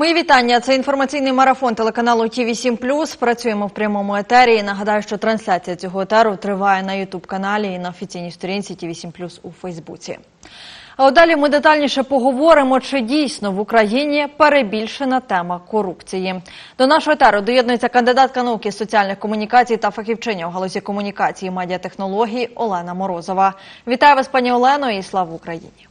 Мої вітання. Це інформаційний марафон телеканалу ТІВІ 7 Працюємо в прямому етері. Нагадаю, що трансляція цього етеру триває на Ютуб каналі і на офіційній сторінці ТІВІ 7 у Фейсбуці. А далі ми детальніше поговоримо, чи дійсно в Україні перебільшена тема корупції. До нашого етеру доєднується кандидатка науки з соціальних комунікацій та фахівчиня у галузі комунікації і медіатехнологій Олена Морозова. Вітаю вас, пані Олено, і слава Україні!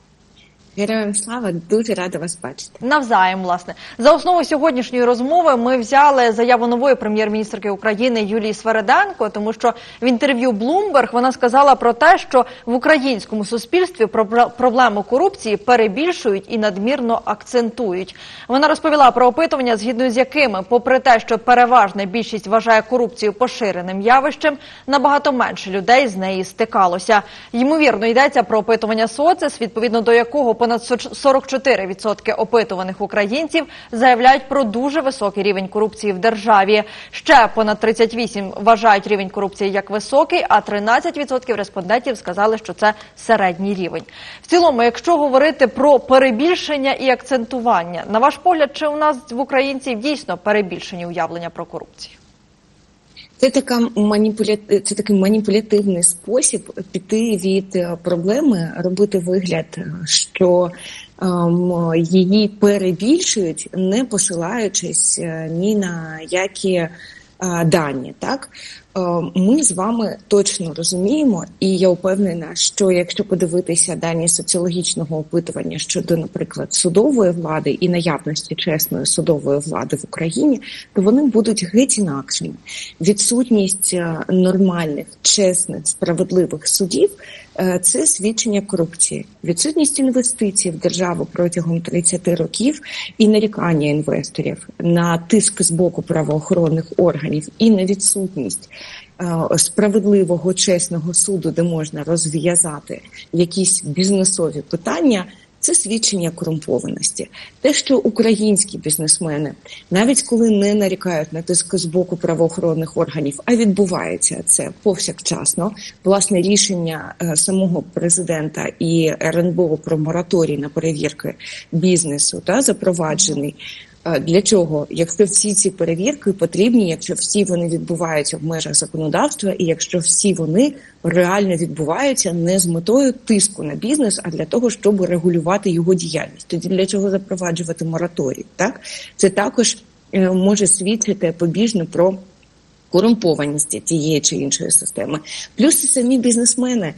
Героям слава, дуже рада вас бачити. Навзаєм, власне, за основу сьогоднішньої розмови ми взяли заяву нової прем'єр-міністрки України Юлії Свереденко, тому що в інтерв'ю Bloomberg вона сказала про те, що в українському суспільстві про- проблему корупції перебільшують і надмірно акцентують. Вона розповіла про опитування, згідно з якими, попри те, що переважна більшість вважає корупцію поширеним явищем, набагато менше людей з неї стикалося. Ймовірно, йдеться про опитування соцес, відповідно до якого понад 44% опитуваних українців заявляють про дуже високий рівень корупції в державі. Ще понад 38% вважають рівень корупції як високий, а 13% респондентів сказали, що це середній рівень. В цілому, якщо говорити про перебільшення і акцентування, на ваш погляд, чи у нас в українців дійсно перебільшені уявлення про корупцію? Це така маніпуля... це такий маніпулятивний спосіб піти від е, проблеми, робити вигляд, е, що ем, її перебільшують, не посилаючись е, ні на які е, дані. Так ми з вами точно розуміємо, і я впевнена, що якщо подивитися дані соціологічного опитування щодо, наприклад, судової влади і наявності чесної судової влади в Україні, то вони будуть геть інакшими. Відсутність е, нормальних, чесних, справедливих судів е, це свідчення корупції, відсутність інвестицій в державу протягом 30 років і нарікання інвесторів на тиск з боку правоохоронних органів і на відсутність е, справедливого чесного суду, де можна розв'язати якісь бізнесові питання. Це свідчення корумпованості. Те, що українські бізнесмени, навіть коли не нарікають на тиск з боку правоохоронних органів, а відбувається це повсякчасно. Власне рішення е, самого президента і РНБО про мораторій на перевірки бізнесу та запроваджений. Для чого, якщо всі ці перевірки потрібні, якщо всі вони відбуваються в межах законодавства, і якщо всі вони реально відбуваються не з метою тиску на бізнес, а для того, щоб регулювати його діяльність, тоді для чого запроваджувати мораторій? Так це також е, може свідчити побіжно про корумпованість тієї чи іншої системи. Плюс і самі бізнесмени.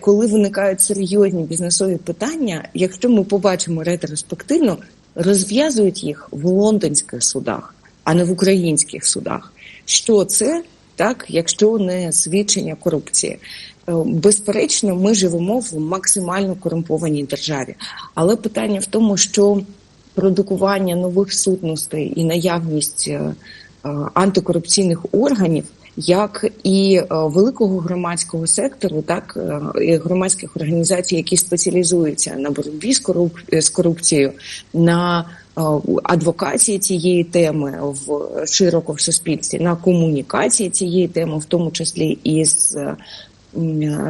Коли виникають серйозні бізнесові питання, якщо ми побачимо ретроспективно, розв'язують їх в лондонських судах, а не в українських судах. Що це так, якщо не свідчення корупції? Е, Безперечно, ми живемо в максимально корумпованій державі, але питання в тому, що продукування нових сутностей і наявність е, е, антикорупційних органів. Як і е, великого громадського сектору, так е, і громадських організацій, які спеціалізуються на боротьбі з, з корупцією, на е, адвокації цієї теми в широко в суспільстві, на комунікації цієї теми, в тому числі із е,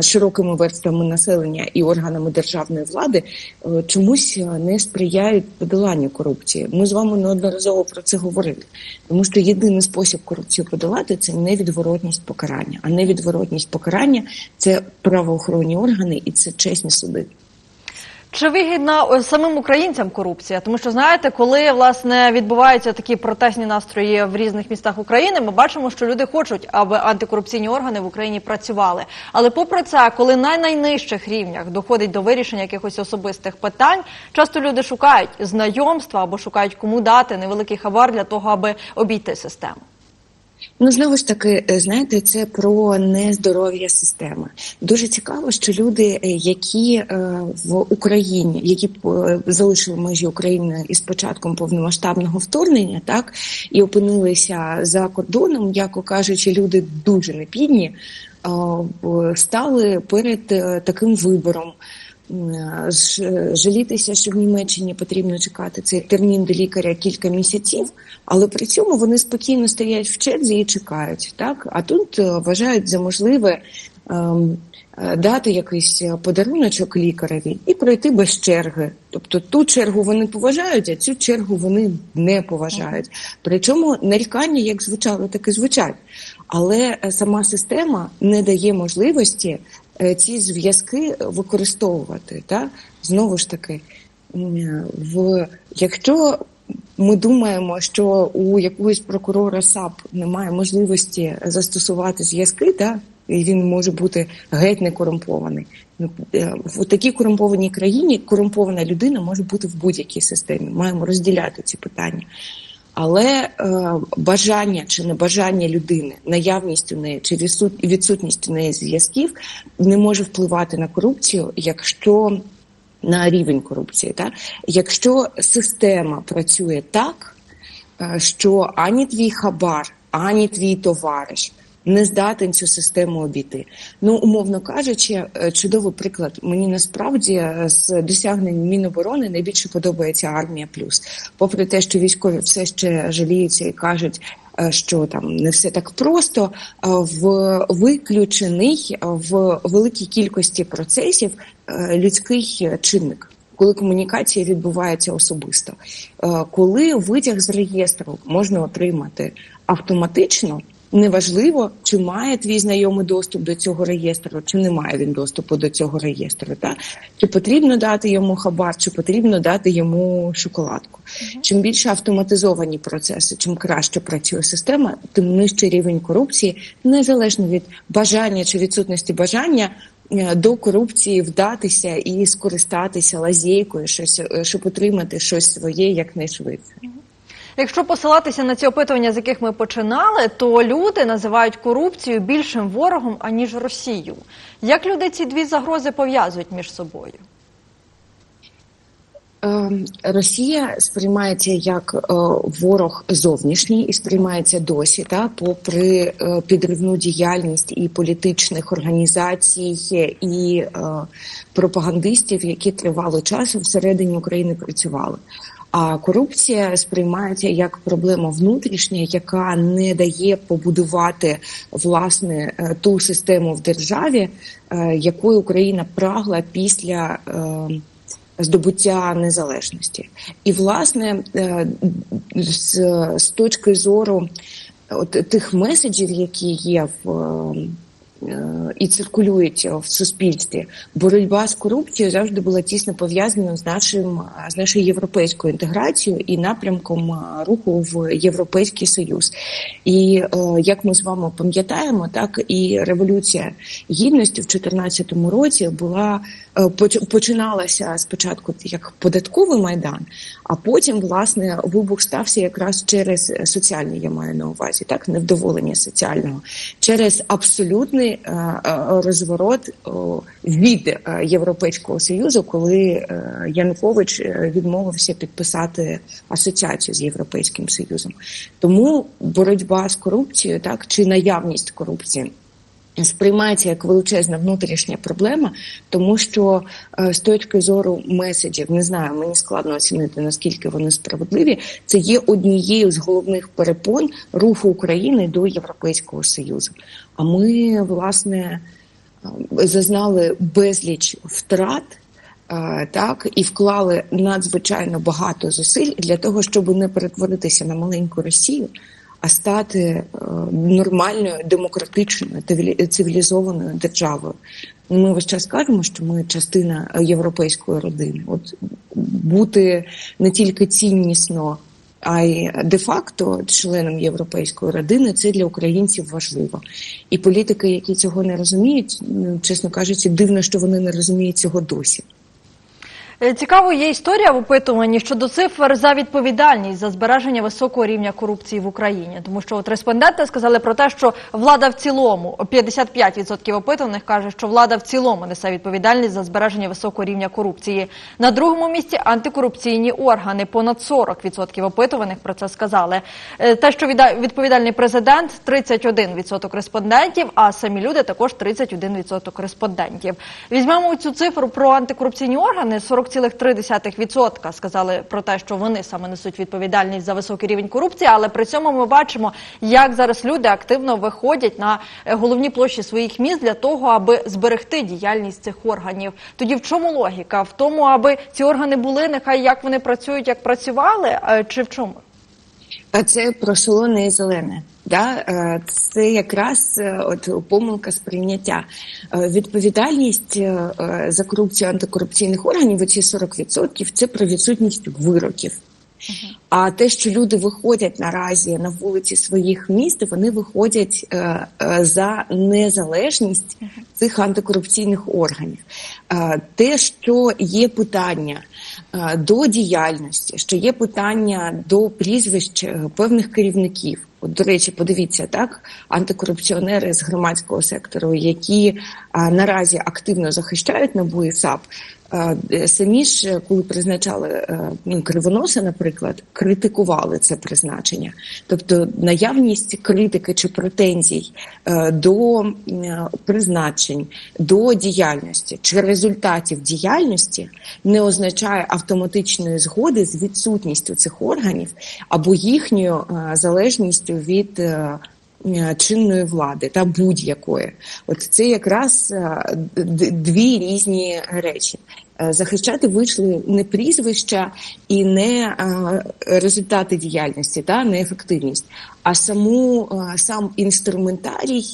широкими верствами населення і органами державної влади, е, чомусь не сприяють подоланню корупції. Ми з вами неодноразово про це говорили, тому що єдиний спосіб корупцію подолати це невідворотність покарання. А невідворотність покарання це правоохоронні органи і це чесні суди. Чи вигідна е, самим українцям корупція? Тому що знаєте, коли власне відбуваються такі протестні настрої в різних містах України, ми бачимо, що люди хочуть, аби антикорупційні органи в Україні працювали. Але попри це, коли на найнижчих рівнях доходить до вирішення якихось особистих питань, часто люди шукають знайомства або шукають кому дати невеликий хабар для того, аби обійти систему. Ну знову ж таки, е, знаєте, це про нездоров'я системи. Дуже цікаво, що люди, е, які е, в Україні, які залишили межі України із початком повномасштабного вторгнення, так і опинилися за кордоном, м'яко кажучи, люди дуже непідні, стали перед таким вибором. М, ж- жалітися, що в Німеччині потрібно чекати цей термін до лікаря кілька місяців, але при цьому вони спокійно стоять в черзі і чекають. Так а тут е, вважають за можливе ем, е, дати якийсь подаруночок лікареві і пройти без черги. Тобто ту чергу вони поважають, а цю чергу вони не поважають. Причому нарікання як звучало, так і звучать. Але е, сама система не дає можливості е, ці зв'язки використовувати. Та? Знову ж таки, е, в, якщо ми думаємо, що у якогось прокурора САП немає можливості застосувати зв'язки, та? і він може бути геть не корумпований. Ну, е, В такій корумпованій країні корумпована людина може бути в будь-якій системі. Маємо розділяти ці питання. Але е, бажання чи небажання людини, наявність у неї чи відсутність у неї зв'язків не може впливати на корупцію, якщо на рівень корупції, так? якщо система працює так, е, що ані твій хабар, ані твій товариш не здатен цю систему обійти. Ну, умовно кажучи, е, чудовий приклад. Мені насправді е, з досягнень Міноборони найбільше подобається армія плюс. Попри те, що військові все ще жаліються і кажуть. е, Що там не все так просто в виключений в великій кількості процесів людський чинник, коли комунікація відбувається особисто, коли витяг з реєстру можна отримати автоматично. Неважливо, чи має твій знайомий доступ до цього реєстру, чи не має він доступу до цього реєстру. Та? Чи потрібно дати йому хабар, чи потрібно дати йому шоколадку. Чим більше автоматизовані процеси, чим краще працює система, тим нижчий рівень корупції, незалежно від бажання чи відсутності бажання е, до корупції вдатися і скористатися лазейкою, щось, е, щоб отримати щось своє якнайшвидше. Якщо посилатися на ці опитування, з яких ми починали, то люди називають корупцію більшим ворогом аніж Росію. Як люди ці дві загрози пов'язують між собою? Е, Росія сприймається як е, ворог зовнішній і сприймається досі, та попри е, підривну діяльність і політичних організацій, і е, пропагандистів, які тривалий час всередині України працювали. А корупція сприймається як проблема внутрішня, яка не дає побудувати власне е, ту систему в державі, е, якою Україна прагла після. е, здобуття незалежності. І, власне, з, з точки зору от тих меседжів, які є в. Е, І циркулюють в суспільстві. Боротьба з корупцією завжди була тісно пов'язана з нашим з нашою європейською інтеграцією і напрямком е, руху в Європейський Союз. І е, як ми з вами пам'ятаємо, так і революція гідності в 2014 році була е, починалася спочатку як податковий майдан, а потім власне вибух стався якраз через соціальний, я маю на увазі, так невдоволення соціального, через абсолютний е, е, розворот від е, Європейського союзу, коли Янукович відмовився підписати асоціацію з Європейським Союзом. Тому боротьба з корупцією, так чи наявність корупції. Сприймається як величезна внутрішня проблема, тому що е, з точки зору меседжів, не знаю, мені складно оцінити наскільки вони справедливі. Це є однією з головних перепон руху України до Європейського союзу. А ми власне е, зазнали безліч втрат. е, Так і вклали надзвичайно багато зусиль для того, щоб не перетворитися на маленьку Росію, а стати е, нормальною, демократичною, цивілі- цивілізованою державою. Ми весь час кажемо, що ми частина європейської родини. От бути не тільки ціннісно, а й де-факто членом європейської родини це для українців важливо. І політики, які цього не розуміють, ну, чесно кажучи, дивно, що вони не розуміють цього досі. Е, Цікаво є історія в опитуванні щодо цифр за відповідальність за збереження високого рівня корупції в Україні, тому що от респонденти сказали про те, що влада в цілому 55% опитуваних каже, що влада в цілому несе відповідальність за збереження високого рівня корупції. На другому місці антикорупційні органи. Понад 40% опитуваних про це сказали. Е, Те, що відповідальний президент 31% респондентів, а самі люди також 31% респондентів. Візьмемо цю цифру про антикорупційні органи. 47 40,3% сказали про те, що вони саме несуть відповідальність за високий рівень корупції. Але при цьому ми бачимо, як зараз люди активно виходять на е, головні площі своїх міст для того, аби зберегти діяльність цих органів. Тоді в чому логіка? В тому, аби ці органи були, нехай як вони працюють, як працювали, е, чи в чому? А це про солоне і зелене. Да? е, Це якраз е, от помилка сприйняття. Е, Відповідальність за корупцію антикорупційних органів, оці 40%, це про відсутність вироків. А те, що люди виходять наразі на вулиці своїх міст, вони виходять е, е, за незалежність цих антикорупційних органів. Е, те, що є питання до діяльності, що є питання до прізвищ е, певних керівників. От, до речі, подивіться так, антикорупціонери з громадського сектору, які а, наразі активно захищають НАБУ і САП, е, самі ж, е, коли призначали е, ну, кривоноса, наприклад, критикували це призначення. Тобто наявність критики чи претензій е, до е, призначень, до діяльності чи результатів діяльності не означає автоматичної згоди з відсутністю цих органів або їхньою е, залежністю від е, е, чинної влади та будь-якої. От це якраз е, дві різні речі. Е, Захищати вийшли не прізвища і не е, результати діяльності, та не ефективність, а саму е, сам інструментарій,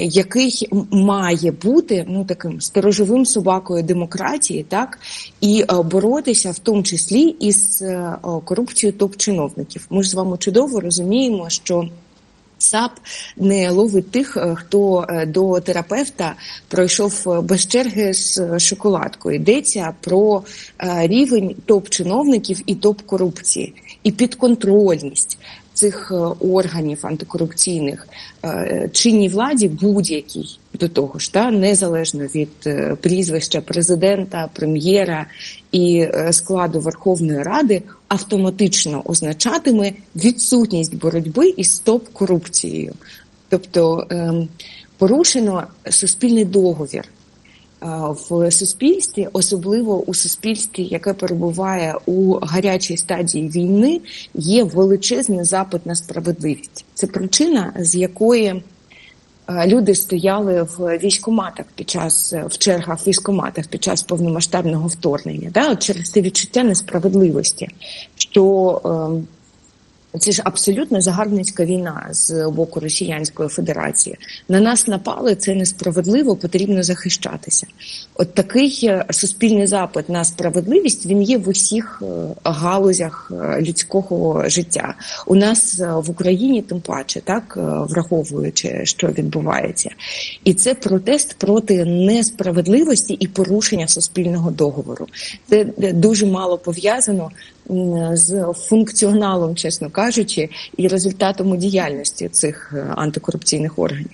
який має бути ну таким сторожовим собакою демократії, так і е, боротися в тому числі із е, корупцією топ-чиновників. Ми ж з вами чудово розуміємо, що. САП не ловить тих, е, хто е, до терапевта пройшов е, без черги з шоколадкою. Йдеться про рівень топ-чиновників і топ-корупції, і підконтрольність цих е, органів антикорупційних е, чинній владі будь-якій до того ж, та незалежно від е, прізвища президента, прем'єра і складу Верховної Ради, автоматично означатиме відсутність боротьби із топ-корупцією, тобто ем, порушено суспільний договір. Е, В суспільстві, особливо у суспільстві, яке перебуває у гарячій стадії війни, є величезний запит на справедливість. Це причина, з якої е, люди стояли в військоматах під час е, в чергах військоматах під час повномасштабного вторгнення. Да? От через це відчуття несправедливості, що ем, це ж абсолютно загарбницька війна з боку Росіянської Федерації. На нас напали, це несправедливо, потрібно захищатися. От такий е, суспільний запит на справедливість він є в усіх е, галузях е, людського життя. У нас в Україні тим паче, так враховуючи, що відбувається, і це протест проти несправедливості і порушення суспільного договору. Це дуже мало пов'язано з функціоналом, чесно кажучи, і результатом діяльності цих е, антикорупційних органів.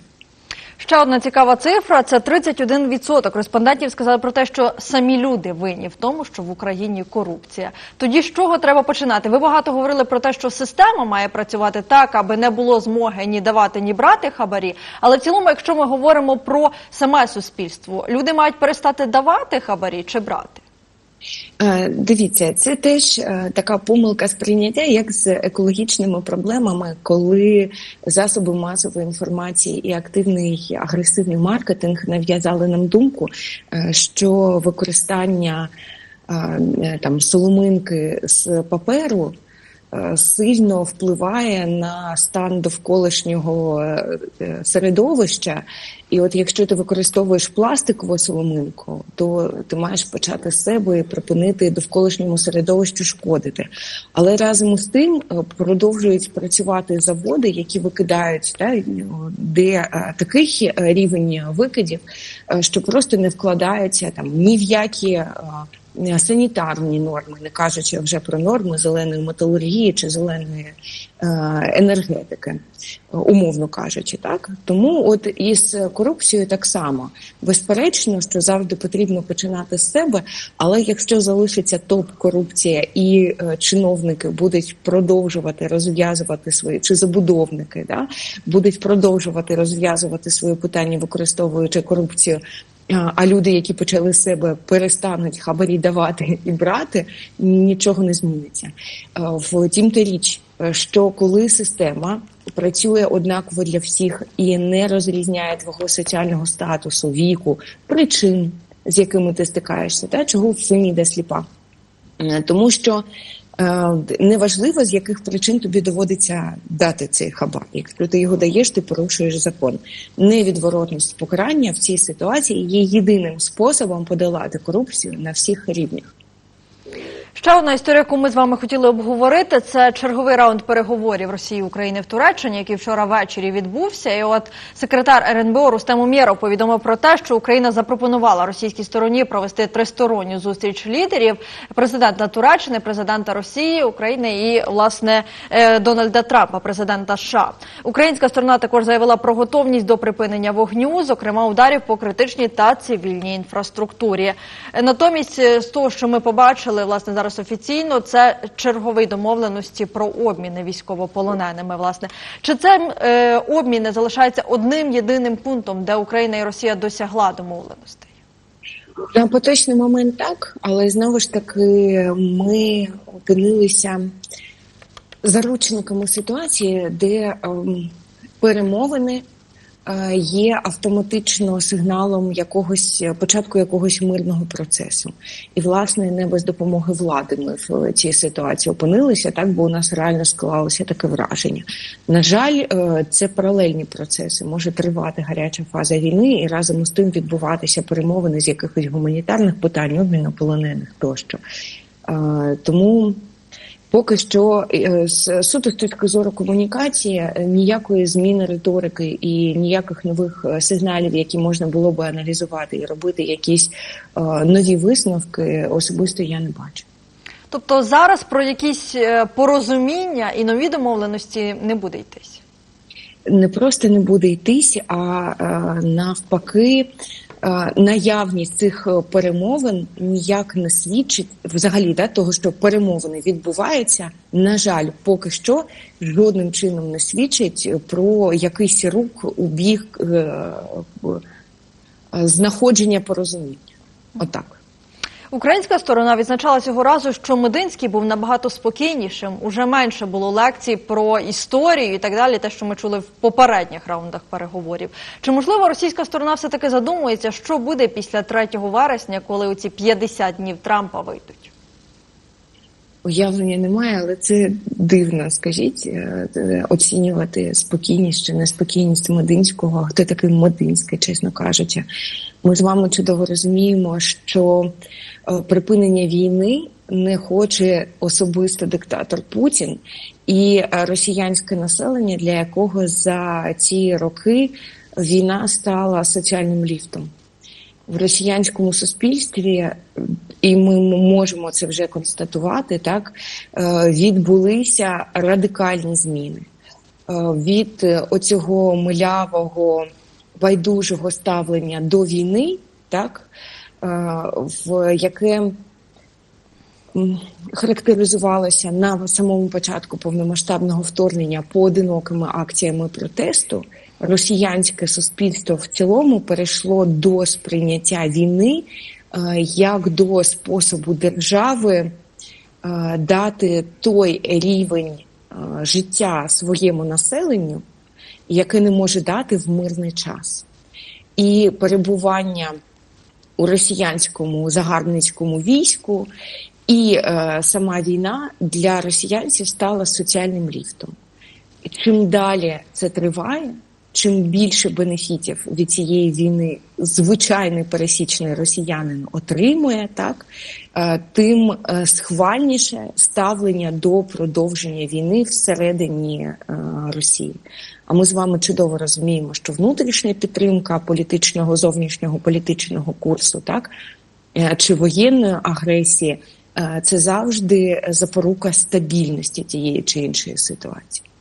Ще одна цікава цифра: це 31% респондентів сказали про те, що самі люди винні в тому, що в Україні корупція. Тоді з чого треба починати? Ви багато говорили про те, що система має працювати так, аби не було змоги ні давати, ні брати хабарі. Але в цілому, якщо ми говоримо про саме суспільство, люди мають перестати давати хабарі чи брати. Е, Дивіться, це теж е, така помилка сприйняття, як з екологічними проблемами, коли засоби масової інформації і активний агресивний маркетинг нав'язали нам думку, е, що використання там соломинки з паперу. Е, Сильно впливає на стан довколишнього е, е, середовища, і от якщо ти використовуєш пластикову соломинку, то ти маєш почати з себе і припинити довколишньому середовищу шкодити. Але разом з тим продовжують працювати заводи, які викидають та, де такий е, рівень викидів, що просто не вкладаються там ні в які. Е, Санітарні норми, не кажучи вже про норми зеленої металургії чи зеленої е, енергетики, умовно кажучи, так тому, от із корупцією так само безперечно, що завжди потрібно починати з себе. Але якщо залишиться топ корупція і е, чиновники будуть продовжувати розв'язувати свої чи забудовники, да будуть продовжувати розв'язувати свої питання, використовуючи корупцію а, люди, які почали себе перестануть хабарі давати і брати, нічого не зміниться. А, В тім та річ, е, що коли система працює однаково для всіх і не розрізняє твого соціального статусу, віку, причин, з якими ти стикаєшся, та чого Феміда сліпа. Е, Тому що е, неважливо, з яких причин тобі доводиться дати цей хабар. Якщо ти його даєш, ти порушуєш закон. Невідворотність покарання в цій ситуації є єдиним способом подолати корупцію на всіх рівнях. Ще одна історія, яку ми з вами хотіли обговорити, це черговий раунд переговорів Росії України в Туреччині, який вчора ввечері відбувся. І от секретар РНБО Рустем Умєров повідомив про те, що Україна запропонувала російській стороні провести тристоронню зустріч лідерів президента Туреччини, президента Росії, України і власне е, Дональда Трампа, президента США. Українська сторона також заявила про готовність до припинення вогню, зокрема ударів по критичній та цивільній інфраструктурі. Е, Натомість, е, з того, що ми побачили, власне, зараз офіційно, це чергові домовленості про обміни військовополоненими. Власне, чи це е, обміни залишається одним єдиним пунктом, де Україна і Росія досягла домовленостей? На поточний момент так, але знову ж таки ми опинилися заручниками ситуації, де ем, перемовини е, є автоматично сигналом якогось початку якогось мирного процесу. І власне не без допомоги влади ми в цій ситуації опинилися, так бо у нас реально склалося таке враження. На жаль, е, це паралельні процеси. Може тривати гаряча фаза війни і разом з тим відбуватися перемовини з якихось гуманітарних питань, обміну полонених тощо. Е, Тому поки що е, з суто з точки зору комунікації е, ніякої зміни риторики і ніяких нових е, сигналів, які можна було би аналізувати і робити якісь е, нові висновки, особисто я не бачу. Тобто зараз про якісь е, порозуміння і нові домовленості не буде йтись. не просто не буде йтись, а е, навпаки, е, наявність цих е, перемовин ніяк не свідчить взагалі да, того, що перемовини відбуваються. На жаль, поки що жодним чином не свідчить про якийсь рук у бік е, е, знаходження порозуміння. Отак. Українська сторона відзначала цього разу, що Мединський був набагато спокійнішим. Уже менше було лекцій про історію і так далі, те, що ми чули в попередніх раундах переговорів. Чи можливо російська сторона все таки задумується, що буде після 3 вересня, коли оці 50 днів Трампа вийдуть? Уявлення немає, але це дивно, скажіть, е, е, оцінювати спокійність чи неспокійність Мединського. Хто такий Мединський, чесно кажучи. Ми з вами чудово розуміємо, що е, припинення війни не хоче особисто диктатор Путін і росіянське населення, для якого за ці роки війна стала соціальним ліфтом в росіянському суспільстві, і ми можемо це вже констатувати, так е, відбулися радикальні зміни. Е, від е, оцього милявого байдужого ставлення до війни, так в яке характеризувалося на самому початку повномасштабного вторгнення поодинокими акціями протесту, росіянське суспільство в цілому перейшло до сприйняття війни е, як до способу держави е, дати той рівень е, життя своєму населенню, яке не може дати в мирний час. І перебування у росіянському загарбницькому війську і е, сама війна для росіянців стала соціальним ліфтом. І чим далі це триває, чим більше бенефітів від цієї війни звичайний пересічний росіянин отримує, так е, тим е, схвальніше ставлення до продовження війни всередині е, Росії. А ми з вами чудово розуміємо, що внутрішня підтримка політичного зовнішнього політичного курсу, так чи воєнної агресії, це завжди запорука стабільності тієї чи іншої ситуації.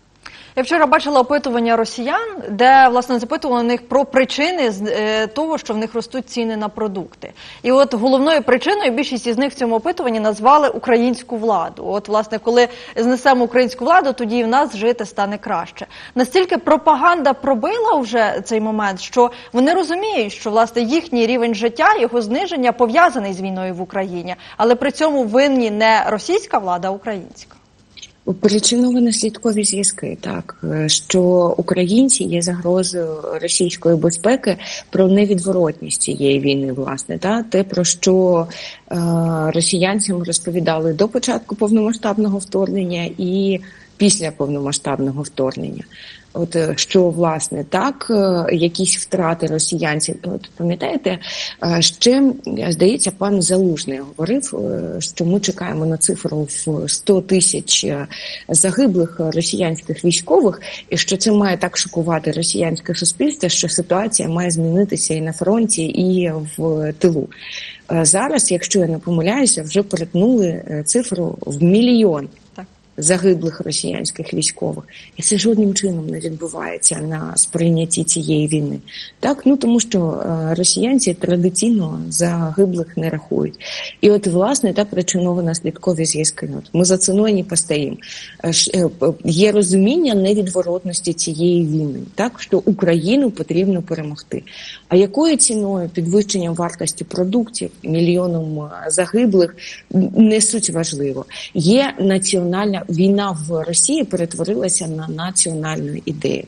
Я вчора бачила опитування росіян, де власне запитували них про причини е, того, що в них ростуть ціни на продукти. І от головною причиною більшість із них в цьому опитуванні назвали українську владу. От, власне, коли знесемо українську владу, тоді і в нас жити стане краще. Настільки пропаганда пробила вже цей момент, що вони розуміють, що власне їхній рівень життя, його зниження пов'язаний з війною в Україні, але при цьому винні не російська влада, а українська. Причиново-наслідкові зв'язки, так е, що українці є загрозою російської безпеки про невідворотність цієї війни, власне, та те про що е, росіянцям розповідали до початку повномасштабного вторгнення і після повномасштабного вторгнення. От е, що власне так, е, якісь втрати росіянців. От пам'ятаєте, е, ще здається, пан Залужний говорив, що ми чекаємо на цифру в 100 тисяч загиблих росіянських військових, і що це має так шокувати росіянське суспільство, що ситуація має змінитися і на фронті, і в тилу. Зараз, якщо я не помиляюся, вже перетнули цифру в мільйон. Загиблих росіянських військових, і це жодним чином не відбувається на сприйнятті цієї війни. Так, ну тому що е, росіянці традиційно загиблих не рахують. І от власне та причиново наслідкові зв'язки. Ми за ціною не постоїмо. Е, е, Є розуміння невідворотності цієї війни, так що Україну потрібно перемогти. А якою ціною підвищенням вартості продуктів, мільйоном загиблих не суть важливо. Є національна війна в Росії перетворилася на національну ідею.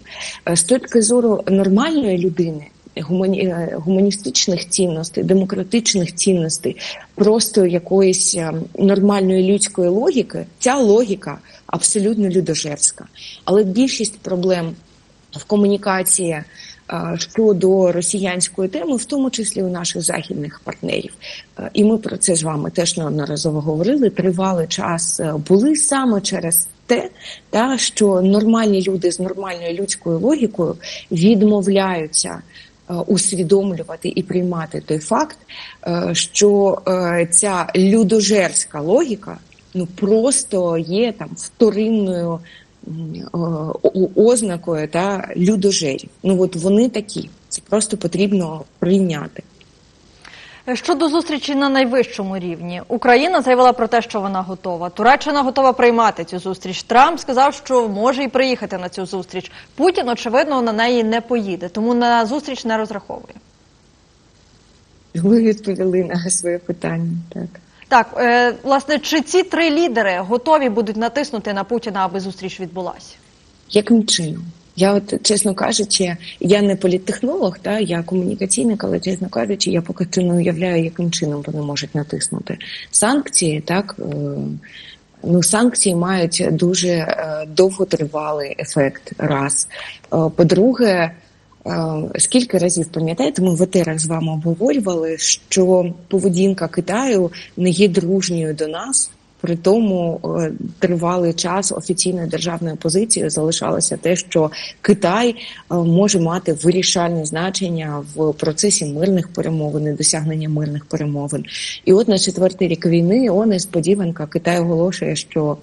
Е, З точки зору нормальної людини. гумані- е, Гуманістичних цінностей, демократичних цінностей, просто якоїсь е, нормальної людської логіки, ця логіка абсолютно людожерська. Але більшість проблем в комунікації щодо росіянської теми, в тому числі у наших західних партнерів. Е, І ми про це з вами теж неодноразово говорили. Тривалий час е, були саме через те, та що нормальні люди з нормальною людською логікою відмовляються. е, Усвідомлювати і приймати той факт, е, що е, ця людожерська логіка ну просто є там вторинною е, ознакою та людожерів. Ну от вони такі. Це просто потрібно прийняти. Щодо зустрічі на найвищому рівні, Україна заявила про те, що вона готова. Туреччина готова приймати цю зустріч. Трамп сказав, що може і приїхати на цю зустріч. Путін, очевидно, на неї не поїде, тому на зустріч не розраховує. Ви відповіли на своє питання. Так. Так, е, власне, чи ці три лідери готові будуть натиснути на Путіна, аби зустріч відбулася? Яким чином? Я от, чесно кажучи, я не політтехнолог, та я комунікаційник, але чесно кажучи, я поки що не уявляю, яким чином вони можуть натиснути санкції. Так е, ну санкції мають дуже е, довготривалий ефект. Раз Е, по-друге. Скільки разів пам'ятаєте, ми в етерах з вами обговорювали, що поведінка Китаю не є дружньою до нас. При тому е, тривалий час офіційною державною позицією залишалося те, що Китай е, може мати вирішальне значення в процесі мирних перемовин, і досягнення мирних перемовин. І от на четвертий рік війни о несподіванка Китай оголошує, що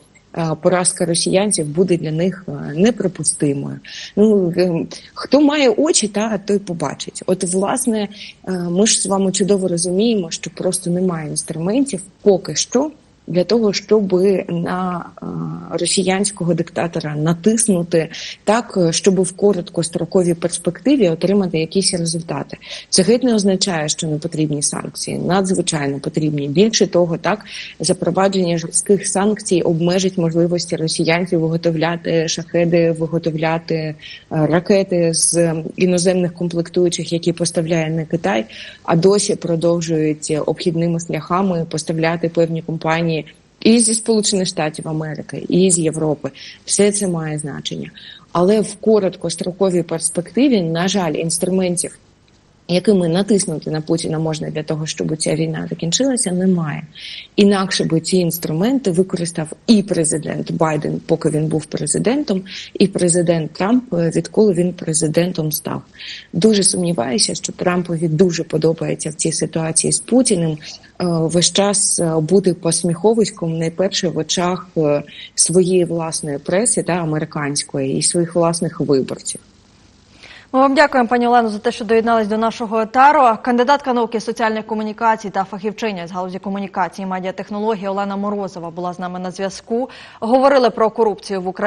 поразка росіянців буде для них неприпустимою. Ну е, хто має очі, та той побачить. От власне, е, ми ж з вами чудово розуміємо, що просто немає інструментів поки що для того, щоб на е, росіянського диктатора натиснути так, е, щоб в короткостроковій перспективі отримати якісь результати. Це геть не означає, що не потрібні санкції. Надзвичайно потрібні. Більше того, так запровадження жорстких санкцій обмежить можливості росіянців виготовляти шахеди, виготовляти е, ракети з іноземних комплектуючих, які поставляє не Китай, а досі продовжують обхідними шляхами поставляти певні компанії і зі Сполучених Штатів Америки, і з Європи. Все це має значення. Але в короткостроковій перспективі, на жаль, інструментів якими натиснути на Путіна можна для того, щоб ця війна закінчилася, немає. Інакше би ці інструменти використав і президент Байден, поки він був президентом, і президент Трамп, е, відколи він президентом став. Дуже сумніваюся, що Трампові дуже подобається в цій ситуації з Путіним. е, Весь час е, бути посміховиськом найперше в очах своєї власної преси та американської і своїх власних виборців. Ми вам дякуємо, пані Олено, за те, що доєднались до нашого етару. Кандидатка науки соціальних комунікацій та фахівчиня з галузі комунікації і медіатехнології Олена Морозова була з нами на зв'язку. Говорили про корупцію в Україні.